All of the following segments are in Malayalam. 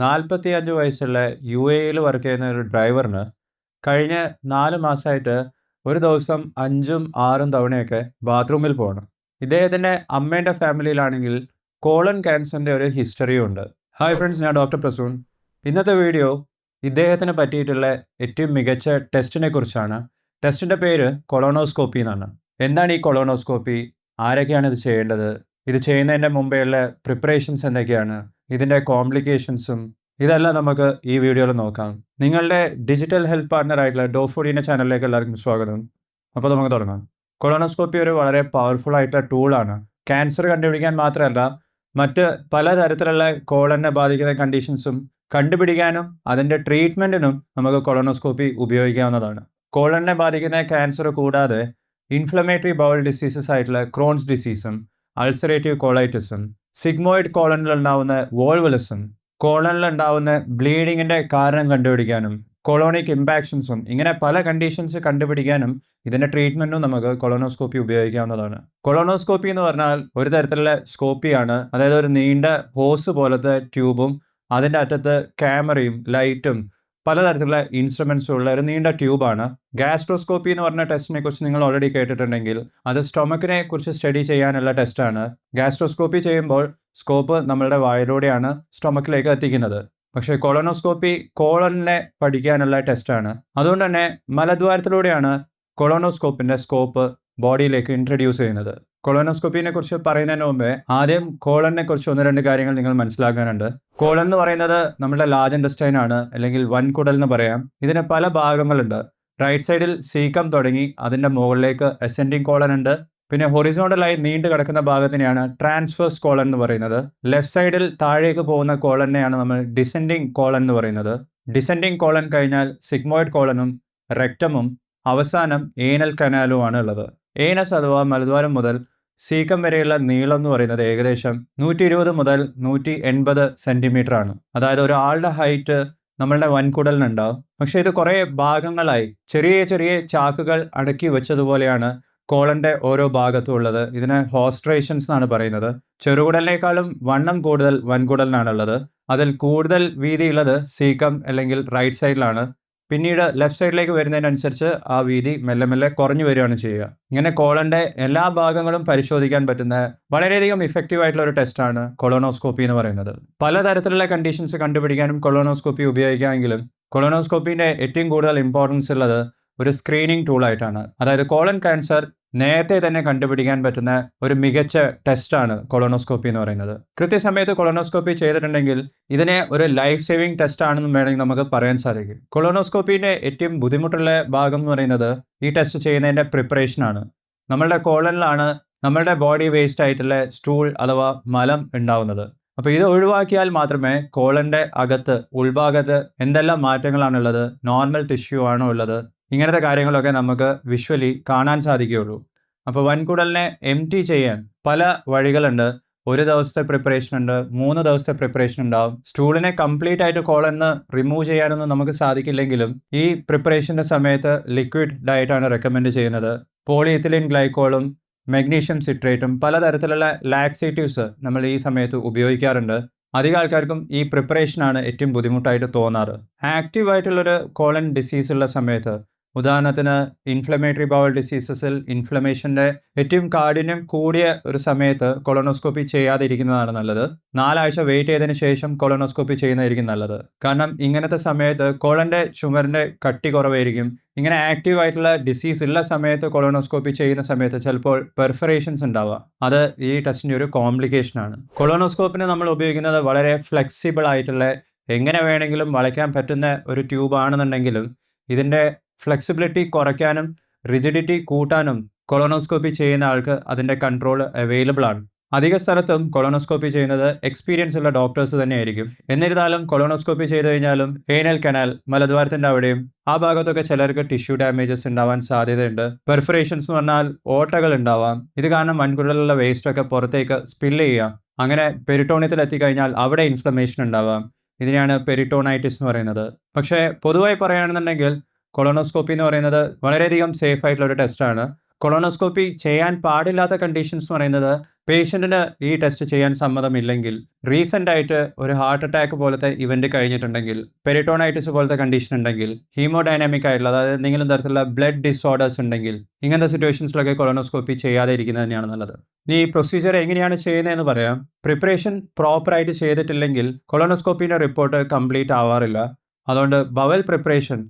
നാൽപ്പത്തി അഞ്ച് വയസ്സുള്ള യു എയിൽ വർക്ക് ചെയ്യുന്ന ഒരു ഡ്രൈവറിന് കഴിഞ്ഞ നാല് മാസമായിട്ട് ഒരു ദിവസം അഞ്ചും ആറും തവണയൊക്കെ ബാത്റൂമിൽ പോകണം. ഇദ്ദേഹത്തിന്റെ അമ്മേന്റെ ഫാമിലിയിലാണെങ്കിൽ കോളൻ ക്യാൻസറിന്റെ ഒരു ഹിസ്റ്ററിയും ഉണ്ട്. ഹായ് ഫ്രണ്ട്സ് ഞാൻ ഡോക്ടർ പ്രസൂൺ. ഇന്നത്തെ വീഡിയോ ഇദ്ദേഹത്തിന് പറ്റിയിട്ടുള്ള ഏറ്റവും മികച്ച ടെസ്റ്റിനെ കുറിച്ചാണ്. ടെസ്റ്റിന്റെ പേര് കൊളോണോസ്കോപ്പി എന്നാണ്. എന്താണ് ഈ കൊളോണോസ്കോപ്പി ആരൊക്കെയാണ് ഇത് ചെയ്യേണ്ടത്? ഇത് ചെയ്യുന്നതിന്റെ മുമ്പേയുള്ള പ്രിപ്പറേഷൻസ് എന്തൊക്കെയാണ്? ഇതിന്റെ കോംപ്ലിക്കേഷൻസും ഇതെല്ലാം നമുക്ക് ഈ വീഡിയോയിൽ നോക്കാം. നിങ്ങളുടെ ഡിജിറ്റൽ ഹെൽത്ത് പാർട്ണർ ആയിട്ടുള്ള ഡോഫോഡിന്റെ ചാനലിലേക്ക് എല്ലാവർക്കും സ്വാഗതം. അപ്പോൾ നമുക്ക് തുടങ്ങാം. കൊളോണോസ്കോപ്പി ഒരു വളരെ പവർഫുൾ ആയിട്ടുള്ള ടൂളാണ് ക്യാൻസർ കണ്ടുപിടിക്കാൻ മാത്രമല്ല മറ്റ് പലതരത്തിലുള്ള കോളനെ ബാധിക്കുന്ന കണ്ടീഷൻസും കണ്ടുപിടിക്കാനും അതിന്റെ ട്രീറ്റ്മെന്റിനും നമുക്ക് കൊളോണോസ്കോപ്പി ഉപയോഗിക്കാവുന്നതാണ്. കോളനെ ബാധിക്കുന്ന ക്യാൻസർ കൂടാതെ ഇൻഫ്ലമേറ്ററി ബൗൾ ഡിസീസസ് ആയിട്ടുള്ള ക്രോൺസ് ഡിസീസും അൾസറേറ്റീവ് കോളൈറ്റിസും സിഗ്മോയിഡ് കോളനിൽ ഉണ്ടാവുന്ന വോൾവലിസം കോളനിൽ ഉണ്ടാവുന്ന ബ്ലീഡിങ്ങിന്റെ കാരണം കണ്ടുപിടിക്കാനും കൊളോണിക് ഇമ്പാക്ഷൻസും ഇങ്ങനെ പല കണ്ടീഷൻസ് കണ്ടുപിടിക്കാനും ഇതിന്റെ ട്രീറ്റ്മെന്റും നമുക്ക് കൊളോണോസ്കോപ്പി ഉപയോഗിക്കാവുന്നതാണ്. കൊളോണോസ്കോപ്പി എന്ന് പറഞ്ഞാൽ ഒരു തരത്തിലുള്ള സ്കോപ്പിയാണ്. അതായത് ഒരു നീണ്ട ഹോസ് പോലത്തെ ട്യൂബും അതിന്റെ അറ്റത്ത് ക്യാമറയും ലൈറ്റും പലതരത്തിലുള്ള ഇൻസ്ട്രുമെൻസും ഉള്ള ഒരു നീണ്ട ട്യൂബാണ് ഗാസ്ട്രോസ്കോപ്പി എന്ന് പറഞ്ഞ ടെസ്റ്റിനെ കുറിച്ച് നിങ്ങൾ ഓൾറെഡി കേട്ടിട്ടുണ്ടെങ്കിൽ അത് സ്റ്റൊമക്കിനെ കുറിച്ച് സ്റ്റഡി ചെയ്യാനുള്ള ടെസ്റ്റാണ് ഗാസ്ട്രോസ്കോപ്പി ചെയ്യുമ്പോൾ സ്കോപ്പ് നമ്മളുടെ വായിലൂടെയാണ് സ്റ്റൊമക്കിലേക്ക് എത്തിക്കുന്നത്. പക്ഷേ കൊളോണോസ്കോപ്പി കോളനെ പഠിക്കാനുള്ള ടെസ്റ്റാണ് അതുകൊണ്ട് തന്നെ മലദ്വാരത്തിലൂടെയാണ് കൊളോണോസ്കോപ്പിന്റെ സ്കോപ്പ് ബോഡിയിലേക്ക് ഇൻട്രൊഡ്യൂസ് ചെയ്യുന്നത്. കൊളോണോസ്കോപ്പിനെ കുറിച്ച് പറയുന്നതിന് മുമ്പേ ആദ്യം കോളനെ കുറിച്ച് ഒന്ന് രണ്ട് കാര്യങ്ങൾ നിങ്ങൾ മനസ്സിലാക്കാനുണ്ട്. കോളൻ എന്ന് പറയുന്നത് നമ്മുടെ ലാർജ് ഇൻഡസ്റ്റൈൻ ആണ് അല്ലെങ്കിൽ വൻകുടൽ എന്ന് പറയാം. ഇതിന് പല ഭാഗങ്ങളുണ്ട്. റൈറ്റ് സൈഡിൽ സീക്കം തുടങ്ങി അതിന്റെ മുകളിലേക്ക് അസെൻഡിങ് കോളൻ ഉണ്ട്. പിന്നെ ഹൊറിസോണ്ടലായി നീണ്ടു കിടക്കുന്ന ഭാഗത്തിനെയാണ് ട്രാൻസ്ഫേഴ്സ് കോളൻ എന്ന് പറയുന്നത്. ലെഫ്റ്റ് സൈഡിൽ താഴേക്ക് പോകുന്ന കോളനെയാണ് നമ്മൾ ഡിസെൻഡിങ് കോളൻ എന്ന് പറയുന്നത്. ഡിസെൻഡിങ് കോളൻ കഴിഞ്ഞാൽ സിഗ്മോയിഡ് കോളനും റെക്റ്റമും അവസാനം ഏനൽ കനാലുമാണ് ഉള്ളത്. ഏനസ് അഥവാ മലദ്വാരം മുതൽ സീക്കം വരെയുള്ള നീളം എന്ന് പറയുന്നത് ഏകദേശം നൂറ്റി ഇരുപത് മുതൽ നൂറ്റി എൺപത് സെന്റിമീറ്റർ ആണ്. അതായത് ഒരാളുടെ ഹൈറ്റ് നമ്മളുടെ വൻകുടലിനുണ്ടാവും. പക്ഷേ ഇത് കുറേ ഭാഗങ്ങളായി ചെറിയ ചെറിയ ചാക്കുകൾ അടക്കി വെച്ചതുപോലെയാണ് കോളന്റെ ഓരോ ഭാഗത്തും ഉള്ളത്. ഇതിനെ ഹോസ്ട്രേഷൻസ് എന്നാണ് പറയുന്നത്. ചെറുകുടലിനേക്കാളും വണ്ണം കൂടുതൽ വൻകുടലിനാണുള്ളത്. അതിൽ കൂടുതൽ വീതിയുള്ളത് സീക്കം അല്ലെങ്കിൽ റൈറ്റ് സൈഡിലാണ് പിന്നീട് ലെഫ്റ്റ് സൈഡിലേക്ക് വരുന്നതിനനുസരിച്ച് ആ വീതി മെല്ലെ മെല്ലെ കുറഞ്ഞു വരികയാണ് ചെയ്യുക. ഇങ്ങനെ കോളന്റെ എല്ലാ ഭാഗങ്ങളും പരിശോധിക്കാൻ പറ്റുന്ന വളരെയധികം ഇഫക്റ്റീവ് ആയിട്ടുള്ള ഒരു ടെസ്റ്റാണ് കൊളോണോസ്കോപ്പി എന്ന് പറയുന്നത്. പലതരത്തിലുള്ള കണ്ടീഷൻസ് കണ്ടുപിടിക്കാനും കൊളോണോസ്കോപ്പി ഉപയോഗിക്കാമെങ്കിലും കൊളോണോസ്കോപ്പിന്റെ ഏറ്റവും കൂടുതൽ ഇമ്പോർട്ടൻസ് ഉള്ളത് ഒരു സ്ക്രീനിങ് ടൂളായിട്ടാണ് അതായത് കോളൻ ക്യാൻസർ നേരത്തെ തന്നെ കണ്ടുപിടിക്കാൻ പറ്റുന്ന ഒരു മികച്ച ടെസ്റ്റാണ് കൊളോണോസ്കോപ്പി എന്ന് പറയുന്നത്. കൃത്യസമയത്ത് കൊളോണോസ്കോപ്പി ചെയ്തിട്ടുണ്ടെങ്കിൽ ഇതിനെ ഒരു ലൈഫ് സേവിങ് ടെസ്റ്റ് ആണെന്ന് വേണമെങ്കിൽ നമുക്ക് പറയാൻ സാധിക്കും. കൊളോണോസ്കോപ്പിന്റെ ഏറ്റവും ബുദ്ധിമുട്ടുള്ള ഭാഗം എന്ന് പറയുന്നത് ഈ ടെസ്റ്റ് ചെയ്യുന്നതിന്റെ പ്രിപ്പറേഷനാണ് നമ്മളുടെ കോളനിലാണ് നമ്മളുടെ ബോഡി വേസ്റ്റ് ആയിട്ടുള്ള സ്റ്റൂൾ അഥവാ മലം ഉണ്ടാവുന്നത്. അപ്പോൾ ഇത് ഒഴിവാക്കിയാൽ മാത്രമേ കോളന്റെ അകത്ത് ഉൾഭാഗത്ത് എന്തെല്ലാം മാറ്റങ്ങളാണുള്ളത് നോർമൽ ടിഷ്യൂ ആണോ ഉള്ളത് ഇങ്ങനത്തെ കാര്യങ്ങളൊക്കെ നമുക്ക് വിഷ്വലി കാണാൻ സാധിക്കുകയുള്ളൂ. അപ്പോൾ വൻകുടലിനെ എം ടി ചെയ്യാൻ പല വഴികളുണ്ട്. ഒരു ദിവസത്തെ പ്രിപ്പറേഷൻ ഉണ്ട് മൂന്ന് ദിവസത്തെ പ്രിപ്പറേഷൻ ഉണ്ടാവും. സ്റ്റൂളിനെ കംപ്ലീറ്റ് ആയിട്ട് കോളന്ന് റിമൂവ് ചെയ്യാനൊന്നും നമുക്ക് സാധിക്കില്ലെങ്കിലും ഈ പ്രിപ്പറേഷന്റെ സമയത്ത് ലിക്വിഡ് ഡയറ്റാണ് റെക്കമെൻഡ് ചെയ്യുന്നത്. പോളിയെത്തിലിൻ ഗ്ലൈക്കോളും മെഗ്നീഷ്യം സിട്രേറ്റും പലതരത്തിലുള്ള ലാക്സേറ്റീവ്സ് നമ്മൾ ഈ സമയത്ത് ഉപയോഗിക്കാറുണ്ട്. അധികം ആൾക്കാർക്കും ഈ പ്രിപ്പറേഷനാണ് ഏറ്റവും ബുദ്ധിമുട്ടായിട്ട് തോന്നാറ്. ആക്റ്റീവ് ആയിട്ടുള്ളൊരു കോളൻ ഡിസീസ് ഉള്ള സമയത്ത് ഉദാഹരണത്തിന് ഇൻഫ്ലമേറ്ററി ബൗൾ ഡിസീസസിൽ ഇൻഫ്ലമേഷന്റെ ഏറ്റവും കാഠിന്യം കൂടിയ ഒരു സമയത്ത് കൊളോണോസ്കോപ്പി ചെയ്യാതിരിക്കുന്നതാണ് നല്ലത്. നാലാഴ്ച വെയിറ്റ് ചെയ്തതിനു ശേഷം കൊളോണോസ്കോപ്പി ചെയ്യുന്നതായിരിക്കും നല്ലത്. കാരണം ഇങ്ങനത്തെ സമയത്ത് കോളന്റെ ചുമറിന്റെ കട്ടി കുറവായിരിക്കും. ഇങ്ങനെ ആക്റ്റീവ് ആയിട്ടുള്ള ഡിസീസ് ഉള്ള സമയത്ത് കൊളോണോസ്കോപ്പി ചെയ്യുന്ന സമയത്ത് ചിലപ്പോൾ പെർഫറേഷൻസ് ഉണ്ടാവുക. അത് ഈ ടെസ്റ്റിന്റെ ഒരു കോംപ്ലിക്കേഷൻ ആണ്. കൊളോണോസ്കോപ്പിന് നമ്മൾ ഉപയോഗിക്കുന്നത് വളരെ ഫ്ലെക്സിബിൾ ആയിട്ടുള്ള എങ്ങനെ വേണമെങ്കിലും വളയ്ക്കാൻ പറ്റുന്ന ഒരു ട്യൂബാണെന്നുണ്ടെങ്കിലും ഇതിന്റെ ഫ്ലെക്സിബിലിറ്റി കുറയ്ക്കാനും റിജിഡിറ്റി കൂട്ടാനും കൊളോണോസ്കോപ്പി ചെയ്യുന്ന ആൾക്ക് അതിന്റെ കൺട്രോൾ അവൈലബിൾ ആണ്. അധിക സ്ഥലത്തും കൊളോണോസ്കോപ്പി ചെയ്യുന്നത് എക്സ്പീരിയൻസ് ഉള്ള ഡോക്ടേഴ്സ് തന്നെയായിരിക്കും. എന്നിരുന്നാലും കൊളോണോസ്കോപ്പി ചെയ്തു കഴിഞ്ഞാലും ഏനൽ കനാൽ മലദ്വാരത്തിന്റെ അവിടെയും ആ ഭാഗത്തൊക്കെ ചിലർക്ക് ടിഷ്യൂ ഡാമേജസ് ഉണ്ടാവാൻ സാധ്യതയുണ്ട്. പെർഫറേഷൻസ് എന്ന് പറഞ്ഞാൽ ഓട്ടകൾ ഉണ്ടാവാം. ഇത് കാരണം മൺകുടലുള്ള വേസ്റ്റൊക്കെ പുറത്തേക്ക് സ്പില്ല് ചെയ്യാം. അങ്ങനെ പെരിട്ടോണിയത്തിൽ എത്തിക്കഴിഞ്ഞാൽ അവിടെ ഇൻഫ്ലമേഷൻ ഉണ്ടാവാം. ഇതിനെയാണ് പെരിട്ടോണൈറ്റിസ് എന്ന് പറയുന്നത്. പക്ഷേ പൊതുവായി പറയുകയാണെന്നുണ്ടെങ്കിൽ കൊളോണോസ്കോപ്പി എന്ന് പറയുന്നത് വളരെയധികം സേഫ് ആയിട്ടുള്ള ഒരു ടെസ്റ്റാണ് കൊളോണോസ്കോപ്പി ചെയ്യാൻ പാടില്ലാത്ത കണ്ടീഷൻസ് എന്ന് പറയുന്നത് പേഷ്യന്റിന് ഈ ടെസ്റ്റ് ചെയ്യാൻ സമ്മതമില്ലെങ്കിൽ റീസെന്റ് ആയിട്ട് ഒരു ഹാർട്ട് അറ്റാക്ക് പോലത്തെ ഇവന്റ് കഴിഞ്ഞിട്ടുണ്ടെങ്കിൽ പെരിട്ടോണൈറ്റിസ് പോലത്തെ കണ്ടീഷൻ ഉണ്ടെങ്കിൽ ഹീമോഡൈനാമിക് ആയിട്ടുള്ള അതായത് എന്തെങ്കിലും തരത്തിലുള്ള ബ്ലഡ് ഡിസോർഡേഴ്സ് ഉണ്ടെങ്കിൽ ഇങ്ങനത്തെ സിറ്റുവേഷൻസിലൊക്കെ കൊളോണോസ്കോപ്പി ചെയ്യാതെ ഇരിക്കുന്നത് തന്നെയാണ് നല്ലത്. ഈ പ്രൊസീജിയർ എങ്ങനെയാണ് ചെയ്യുന്നതെന്ന് പറയാം. പ്രിപ്പറേഷൻ പ്രോപ്പറായിട്ട് ചെയ്തിട്ടില്ലെങ്കിൽ കൊളോണോസ്കോപ്പിന്റെ റിപ്പോർട്ട് കംപ്ലീറ്റ് ആവാറില്ല. അതുകൊണ്ട് ബവൽ പ്രിപ്പറേഷൻ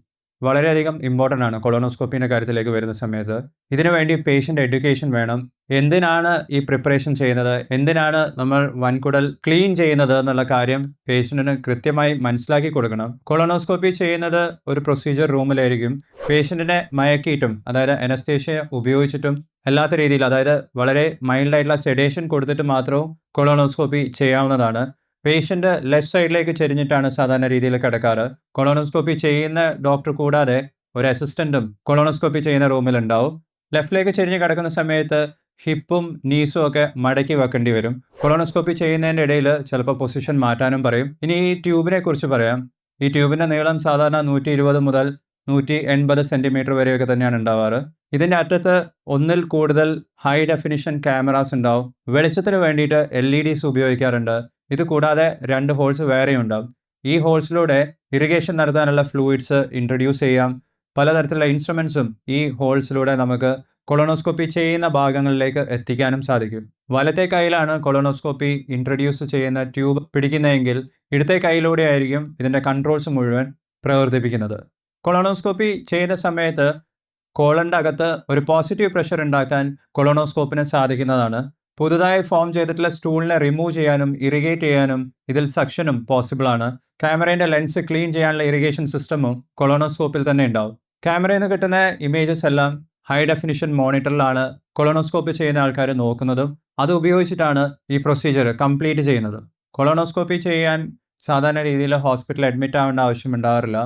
വളരെയധികം ഇമ്പോർട്ടന്റ് ആണ് കൊളോണോസ്കോപ്പിന്റെ കാര്യത്തിലേക്ക് വരുന്ന സമയത്ത്. ഇതിനുവേണ്ടി പേഷ്യന്റ് എഡ്യൂക്കേഷൻ വേണം. എന്തിനാണ് ഈ പ്രിപ്പറേഷൻ ചെയ്യുന്നത്? എന്തിനാണ് നമ്മൾ വൻകുടൽ ക്ലീൻ ചെയ്യുന്നത് എന്നുള്ള കാര്യം പേഷ്യന്റിന് കൃത്യമായി മനസ്സിലാക്കി കൊടുക്കണം. കൊളോണോസ്കോപ്പി ചെയ്യുന്നത് ഒരു പ്രൊസീജിയർ റൂമിലായിരിക്കും. പേഷ്യന്റിനെ മയക്കിയിട്ടും അതായത് എനസ്തേഷ്യ ഉപയോഗിച്ചിട്ടും അല്ലാത്ത രീതിയിൽ അതായത് വളരെ മൈൽഡായിട്ടുള്ള സെഡേഷൻ കൊടുത്തിട്ട് മാത്രവും കൊളോണോസ്കോപ്പി ചെയ്യാവുന്നതാണ്. പേഷ്യന്റ് ലെഫ്റ്റ് സൈഡിലേക്ക് ചെരിഞ്ഞിട്ടാണ് സാധാരണ രീതിയിൽ കിടക്കാറ്. കൊളോണോസ്കോപ്പി ചെയ്യുന്ന ഡോക്ടർ കൂടാതെ ഒരു അസിസ്റ്റന്റും കൊളോണോസ്കോപ്പി ചെയ്യുന്ന റൂമിലുണ്ടാവും ലെഫ്റ്റിലേക്ക് ചെരിഞ്ഞ് കിടക്കുന്ന സമയത്ത് ഹിപ്പും നീസും ഒക്കെ മടക്കി വെക്കേണ്ടി വരും. കൊളോണോസ്കോപ്പി ചെയ്യുന്നതിന്റെ ഇടയിൽ ചിലപ്പോൾ പൊസിഷൻ മാറ്റാനും പറയും. ഇനി ഈ ട്യൂബിനെ കുറിച്ച് പറയാം. ഈ ട്യൂബിന്റെ നീളം സാധാരണ നൂറ്റി ഇരുപത് മുതൽ നൂറ്റി എൺപത് സെന്റിമീറ്റർ വരെയൊക്കെ തന്നെയാണ് ഉണ്ടാവാറ്. ഇതിന്റെ അറ്റത്ത് ഒന്നിൽ കൂടുതൽ ഹൈ ഡെഫിനിഷൻ ക്യാമറാസ് ഉണ്ടാവും. വെളിച്ചത്തിന് വേണ്ടിയിട്ട് എൽ ഇ ഡിസ് ഉപയോഗിക്കാറുണ്ട്. ഇത് കൂടാതെ രണ്ട് ഹോൾസ് വേറെയും ഉണ്ടാകും ഈ ഹോൾസിലൂടെ ഇറിഗേഷൻ നടത്താനുള്ള ഫ്ലൂയിഡ്സ് ഇൻട്രൊഡ്യൂസ് ചെയ്യാം. പലതരത്തിലുള്ള ഇൻസ്ട്രുമെൻസും ഈ ഹോൾസിലൂടെ നമുക്ക് കൊളോണോസ്കോപ്പി ചെയ്യുന്ന ഭാഗങ്ങളിലേക്ക് എത്തിക്കാനും സാധിക്കും. വലത്തെ കൈയിലാണ് കൊളോണോസ്കോപ്പി ഇൻട്രൊഡ്യൂസ് ചെയ്യുന്ന ട്യൂബ് പിടിക്കുന്നതെങ്കിൽ ഇടത്തെ കൈയിലൂടെ ആയിരിക്കും ഇതിന്റെ കൺട്രോൾസ് മുഴുവൻ പ്രവർത്തിപ്പിക്കുന്നത്. കൊളോണോസ്കോപ്പി ചെയ്യുന്ന സമയത്ത് കോളന്റെ അകത്ത് ഒരു പോസിറ്റീവ് പ്രഷർ ഉണ്ടാക്കാൻ കൊളോണോസ്കോപ്പിന് സാധിക്കുന്നതാണ്. പുതുതായി ഫോം ചെയ്തിട്ടുള്ള സ്റ്റൂളിനെ റിമൂവ് ചെയ്യാനും ഇറിഗേറ്റ് ചെയ്യാനും ഇതിൽ സക്ഷനും പോസിബിൾ ആണ്. ക്യാമറേന്റെ ലെൻസ് ക്ലീൻ ചെയ്യാനുള്ള ഇറിഗേഷൻ സിസ്റ്റമും കൊളോണോസ്കോപ്പിൽ തന്നെ ഉണ്ടാവും. ക്യാമറയിൽ നിന്ന് കിട്ടുന്ന ഇമേജസ് എല്ലാം ഹൈ ഡെഫിനിഷൻ മോണിറ്ററിലാണ് കൊളോണോസ്കോപ്പി ചെയ്യുന്ന ആൾക്കാർ നോക്കുന്നതും അത് ഉപയോഗിച്ചിട്ടാണ് ഈ പ്രൊസീജിയർ കംപ്ലീറ്റ് ചെയ്യുന്നത്. കൊളോണോസ്കോപ്പി ചെയ്യാൻ സാധാരണ രീതിയിൽ ഹോസ്പിറ്റലിൽ അഡ്മിറ്റ് ആവേണ്ട ആവശ്യം ഉണ്ടാകാറില്ല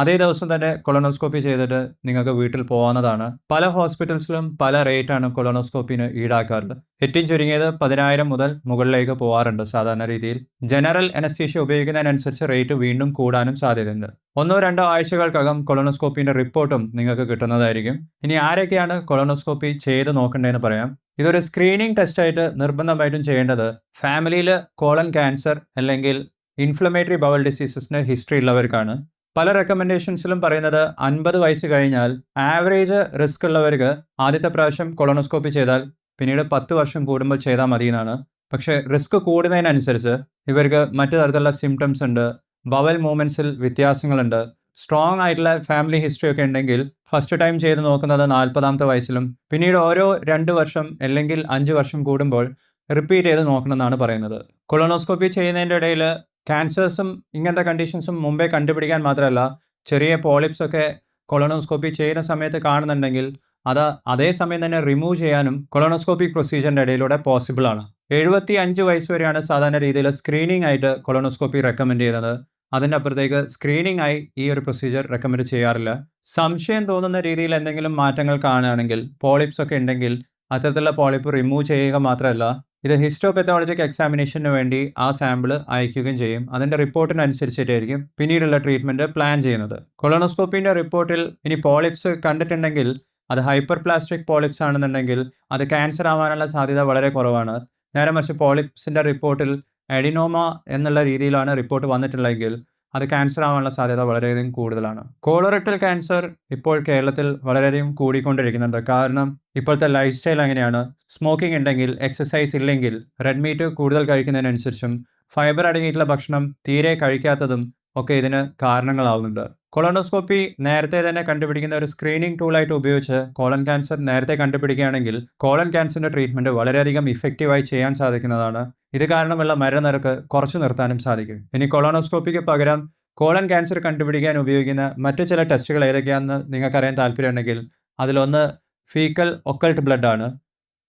അതേ ദിവസം തന്നെ കൊളോണോസ്കോപ്പി ചെയ്തിട്ട് നിങ്ങൾക്ക് വീട്ടിൽ പോകാവുന്നതാണ്. പല ഹോസ്പിറ്റൽസിലും പല റേറ്റാണ് കൊളോണോസ്കോപ്പിന് ഈടാക്കാറുള്ളത്. ഏറ്റവും ചുരുങ്ങിയത് പതിനായിരം മുതൽ മുകളിലേക്ക് പോകാറുണ്ട് സാധാരണ രീതിയിൽ. ജനറൽ അനസ്തീഷ്യ ഉപയോഗിക്കുന്നതിനനുസരിച്ച് റേറ്റ് വീണ്ടും കൂടാനും സാധ്യതയുണ്ട്. ഒന്നോ രണ്ടോ ആഴ്ചകൾക്കകം കൊളോണോസ്കോപ്പിന്റെ റിപ്പോർട്ടും നിങ്ങൾക്ക് കിട്ടുന്നതായിരിക്കും. ഇനി ആരൊക്കെയാണ് കൊളോണോസ്കോപ്പി ചെയ്ത് നോക്കേണ്ടതെന്ന് പറയാം. ഇതൊരു സ്ക്രീനിങ് ടെസ്റ്റായിട്ട് നിർബന്ധമായിട്ടും ചെയ്യേണ്ടത് ഫാമിലിയിൽ കോളൻ ക്യാൻസർ അല്ലെങ്കിൽ ഇൻഫ്ലമേറ്ററി ബവൽ ഡിസീസസിന് ഹിസ്റ്ററി ഉള്ളവർക്കാണ്. പല റെക്കമെൻഡേഷൻസിലും പറയുന്നത് അൻപത് വയസ്സ് കഴിഞ്ഞാൽ ആവറേജ് റിസ്ക് ഉള്ളവർക്ക് ആദ്യത്തെ പ്രാവശ്യം കൊളോണോസ്കോപ്പി ചെയ്താൽ പിന്നീട് പത്ത് വർഷം കൂടുമ്പോൾ ചെയ്താൽ മതി എന്നാണ്. പക്ഷേ റിസ്ക് കൂടുന്നതിനനുസരിച്ച് ഇവർക്ക് മറ്റു തരത്തിലുള്ള സിംറ്റംസ് ഉണ്ട്. ബവൽ മൂവ്മെന്റ്സിൽ വ്യത്യാസങ്ങളുണ്ട്. സ്ട്രോങ് ആയിട്ടുള്ള ഫാമിലി ഹിസ്റ്ററി ഒക്കെ ഉണ്ടെങ്കിൽ ഫസ്റ്റ് ടൈം ചെയ്ത് നോക്കുന്നത് നാൽപ്പതാമത്തെ വയസ്സിലും പിന്നീട് ഓരോ രണ്ട് വർഷം അല്ലെങ്കിൽ അഞ്ച് വർഷം കൂടുമ്പോൾ റിപ്പീറ്റ് ചെയ്ത് നോക്കണമെന്നാണ് പറയുന്നത്. കൊളോണോസ്കോപ്പി ചെയ്യുന്നതിന്റെ ഇടയിൽ ക്യാൻസേഴ്സും ഇങ്ങനത്തെ കണ്ടീഷൻസും മുമ്പേ കണ്ടുപിടിക്കാൻ മാത്രമല്ല ചെറിയ പോളിപ്സ് ഒക്കെ കൊളോണോസ്കോപ്പി ചെയ്യുന്ന സമയത്ത് കാണുന്നുണ്ടെങ്കിൽ അത് അതേ സമയം തന്നെ റിമൂവ് ചെയ്യാനും കൊളോണോസ്കോപ്പിക് പ്രൊസീജിയറിന്റെ ഇടയിലൂടെ പോസിബിൾ ആണ്. എഴുപത്തി അഞ്ച് വയസ്സ് വരെയാണ് സാധാരണ രീതിയിൽ സ്ക്രീനിങ് ആയിട്ട് കൊളോണോസ്കോപ്പി റെക്കമെൻഡ് ചെയ്യുന്നത്. അതിന്റെ അപ്പുറത്തേക്ക് സ്ക്രീനിങ് ആയി ഈ ഒരു പ്രൊസീജിയർ റെക്കമെൻഡ് ചെയ്യാറില്ല. സംശയം തോന്നുന്ന രീതിയിൽ എന്തെങ്കിലും മാറ്റങ്ങൾ കാണുകയാണെങ്കിൽ പോളിപ്സ് ഒക്കെ ഉണ്ടെങ്കിൽ അത്തരത്തിലുള്ള പോളിപ്പ് റിമൂവ് ചെയ്യുക മാത്രമല്ല ഇത് ഹിസ്റ്റോപെത്തോളജിക് എക്സാമിനേഷന് വേണ്ടി ആ സാമ്പിൾ അയക്കുകയും ചെയ്യും. അതിന്റെ റിപ്പോർട്ടിനനുസരിച്ചിട്ടായിരിക്കും പിന്നീടുള്ള ട്രീറ്റ്മെന്റ് പ്ലാൻ ചെയ്യുന്നത്. കൊളോണോസ്കോപ്പിന്റെ റിപ്പോർട്ടിൽ ഇനി പോളിപ്സ് കണ്ടിട്ടുണ്ടെങ്കിൽ അത് ഹൈപ്പർ പ്ലാസ്റ്റിക് പോളിപ്സ് ആണെന്നുണ്ടെങ്കിൽ അത് ക്യാൻസർ ആവാനുള്ള സാധ്യത വളരെ കുറവാണ്. നേരെ മറിച്ച് പോളിപ്സിന്റെ റിപ്പോർട്ടിൽ എഡിനോമ എന്നുള്ള രീതിയിലാണ് റിപ്പോർട്ട് വന്നിട്ടുള്ളതെങ്കിൽ അത് ക്യാൻസർ ആവാനുള്ള സാധ്യത വളരെയധികം കൂടുതലാണ്. കോളറക്ടൽ ക്യാൻസർ ഇപ്പോൾ കേരളത്തിൽ വളരെയധികം കൂടിക്കൊണ്ടിരിക്കുന്നുണ്ട്. കാരണം ഇപ്പോഴത്തെ ലൈഫ് സ്റ്റൈൽ എങ്ങനെയാണ് സ്മോക്കിംഗ് ഉണ്ടെങ്കിൽ എക്സസൈസ് ഇല്ലെങ്കിൽ റെഡ് മീറ്റ് കൂടുതൽ കഴിക്കുന്നതിനനുസരിച്ചും ഫൈബർ അടങ്ങിയിട്ടുള്ള ഭക്ഷണം തീരെ കഴിക്കാത്തതും ഒക്കെ ഇതിന് കാരണങ്ങളാവുന്നുണ്ട്. കൊളോണോസ്കോപ്പി നേരത്തെ തന്നെ കണ്ടുപിടിക്കുന്ന ഒരു സ്ക്രീനിങ് ടൂളായിട്ട് ഉപയോഗിച്ച് കോളൻ ക്യാൻസർ നേരത്തെ കണ്ടുപിടിക്കുകയാണെങ്കിൽ കോളൻ ക്യാൻസറിന്റെ ട്രീറ്റ്മെന്റ് വളരെയധികം ഇഫക്റ്റീവായി ചെയ്യാൻ സാധിക്കുന്നതാണ്. ഇത് കാരണമുള്ള മരണനിരക്ക് കുറച്ചു നിർത്താനും സാധിക്കും. ഇനി കൊളോണോസ്കോപ്പിക്ക് പകരം കോളൻ ക്യാൻസർ കണ്ടുപിടിക്കാൻ ഉപയോഗിക്കുന്ന മറ്റു ചില ടെസ്റ്റുകൾ ഏതൊക്കെയാണെന്ന് നിങ്ങൾക്കറിയാൻ താല്പര്യമുണ്ടെങ്കിൽ അതിലൊന്ന് ഫീക്കൽ ഒക്കൾട്ട് ബ്ലഡ് ആണ്.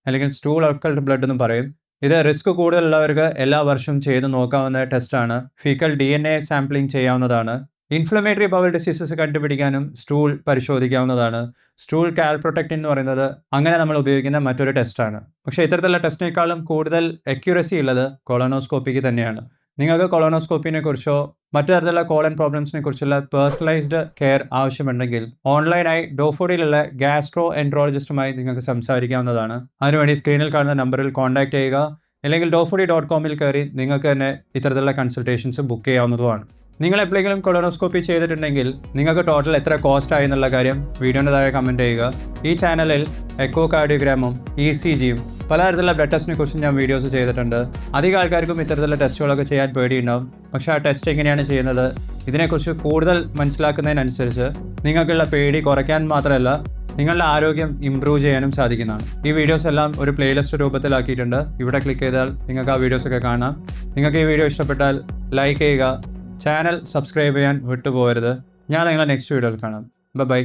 അല്ലെങ്കിൽ സ്റ്റൂൾ ഒക്കൾട്ട് ബ്ലഡ് എന്നും പറയും. ഇത് റിസ്ക് കൂടുതലുള്ളവർക്ക് എല്ലാ വർഷവും ചെയ്തു നോക്കാവുന്ന ടെസ്റ്റാണ് faecal D N A sampling ചെയ്യാവുന്നതാണ്. ഇൻഫ്ലമേറ്ററി ബവൽ ഡിസീസസ് കണ്ടുപിടിക്കാനും സ്റ്റൂൾ പരിശോധിക്കാവുന്നതാണ്. സ്റ്റൂൾ കാൽ പ്രൊട്ടക്റ്റ് എന്ന് പറയുന്നത് അങ്ങനെ നമ്മൾ ഉപയോഗിക്കുന്ന മറ്റൊരു ടെസ്റ്റാണ് പക്ഷേ ഇത്തരത്തിലുള്ള ടെസ്റ്റിനേക്കാളും കൂടുതൽ അക്യുറസി ഉള്ളത് കൊളോണോസ്കോപ്പിക്ക് തന്നെയാണ്. നിങ്ങൾക്ക് കൊളോണോസ്കോപ്പിനെ കുറിച്ചോ മറ്റു തരത്തിലുള്ള കോളൻ പ്രോബ്ലംസിനെ കുറിച്ചുള്ള പേഴ്സണലൈസ്ഡ് കെയർ ആവശ്യമുണ്ടെങ്കിൽ ഓൺലൈനായി ഡോഫോഡിലുള്ള ഗാസ്ട്രോ എൻട്രോളജിസ്റ്റുമായി നിങ്ങൾക്ക് സംസാരിക്കാവുന്നതാണ്. അതിനുവേണ്ടി സ്ക്രീനിൽ കാണുന്ന നമ്പറിൽ കോൺടാക്ട് ചെയ്യുക. അല്ലെങ്കിൽ ഡോഫോഡി ഡോട്ട് കോമിൽ കയറി നിങ്ങൾക്ക് തന്നെ ഇത്തരത്തിലുള്ള കൺസൾട്ടേഷൻസ് ബുക്ക് ചെയ്യാവുന്നതുമാണ്. നിങ്ങൾ എപ്പോഴെങ്കിലും കൊളോണോസ്കോപ്പി ചെയ്തിട്ടുണ്ടെങ്കിൽ നിങ്ങൾക്ക് ടോട്ടൽ എത്ര കോസ്റ്റ് ആയി എന്നുള്ള കാര്യം വീഡിയോന്റെ താഴെ കമന്റ് ചെയ്യുക. ഈ ചാനലിൽ എക്കോ കാർഡിയോഗ്രാമും ഇ സി ജിയും പലതരത്തിലുള്ള ബ്ലഡ് ടെസ്റ്റിനെ കുറിച്ച് ഞാൻ വീഡിയോസ് ചെയ്തിട്ടുണ്ട്. അധികം ആൾക്കാർക്കും ഇത്തരത്തിലുള്ള ടെസ്റ്റുകളൊക്കെ ചെയ്യാൻ പേടിയുണ്ടാവും. പക്ഷേ ആ ടെസ്റ്റ് എങ്ങനെയാണ് ചെയ്യുന്നത്? ഇതിനെക്കുറിച്ച് കൂടുതൽ മനസ്സിലാക്കുന്നതിനനുസരിച്ച് നിങ്ങൾക്കുള്ള പേടി കുറയ്ക്കാൻ മാത്രമല്ല നിങ്ങളുടെ ആരോഗ്യം ഇമ്പ്രൂവ് ചെയ്യാനും സാധിക്കുന്നതാണ്. ഈ വീഡിയോസ് എല്ലാം ഒരു പ്ലേലിസ്റ്റ് രൂപത്തിലാക്കിയിട്ടുണ്ട്. ഇവിടെ ക്ലിക്ക് ചെയ്താൽ നിങ്ങൾക്ക് ആ വീഡിയോസൊക്കെ കാണാം. നിങ്ങൾക്ക് ഈ വീഡിയോ ഇഷ്ടപ്പെട്ടാൽ ലൈക്ക് ചെയ്യുക. ചാനൽ സബ്സ്ക്രൈബ് ചെയ്യാൻ വിട്ടുപോകരുത്. ഞാൻ നിങ്ങളെ നെക്സ്റ്റ് വീഡിയോയിൽ കാണാം. ബൈ